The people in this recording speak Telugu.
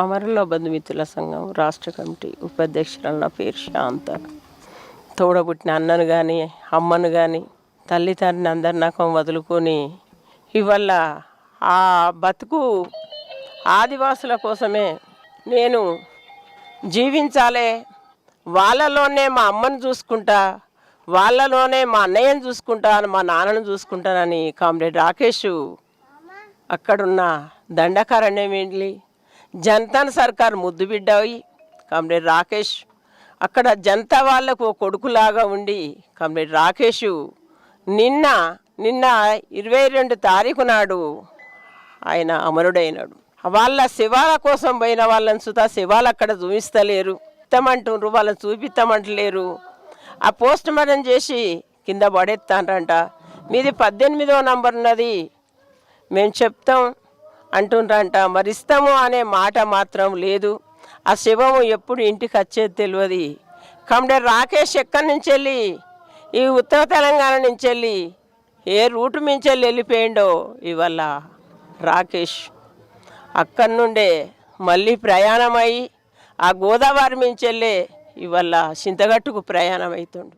అమరుల బంధుమిత్రుల సంఘం రాష్ట్ర కమిటీ ఉపాధ్యక్షురాలు నా పేరు శాంత. తోడబుట్టిన అన్నను కానీ అమ్మను కానీ తల్లిదండ్రిని అందరి నకం వదులుకొని ఇవల్ల ఆ బతుకు ఆదివాసుల కోసమే నేను జీవించాలే. వాళ్ళలోనే మా అమ్మని చూసుకుంటా వాళ్ళలోనే మా అన్నయ్యని చూసుకుంటాను మా నాన్నను చూసుకుంటానని కామ్రేడ్ రాకేష్ అక్కడున్న దండకారణ్యం వెళ్ళి జనతాన్ సర్కార్ ముద్దు బిడ్డవి కామ్రేడ్ రాకేష్. అక్కడ జనతా వాళ్ళకు ఓ కొడుకులాగా ఉండి కామ్రేడ్ రాకేష్ నిన్న నిన్న ఇరవై రెండు తారీఖు నాడు ఆయన అమరుడైనాడు. వాళ్ళ శివాల కోసం పోయిన వాళ్ళని సుతా శివాలు అక్కడ చూపిస్తలేరు. ఇస్తామంటుండ్రు వాళ్ళని చూపిస్తామంటలేరు. ఆ పోస్ట్ మార్టం చేసి కింద పడేస్తానంట మీది పద్దెనిమిదో నంబర్ ఉన్నది మేము చెప్తాం అంటుండ్రంట. మరి ఇస్తాము అనే మాట మాత్రం లేదు. ఆ శివము ఎప్పుడు ఇంటికి వచ్చేది తెలియదు కమడే రాకేష్ ఎక్కడి నుంచి వెళ్ళి ఈ ఉత్తర తెలంగాణ నుంచి వెళ్ళి ఏ రూటు నుంచి వెళ్ళి వెళ్ళిపోయిండో ఇవాళ రాకేష్. అక్కడి నుండే మళ్ళీ ప్రయాణమై ఆ గోదావరి నుంచి వెళ్ళే ఇవాళ చింతగట్టుకు ప్రయాణం అవుతుండు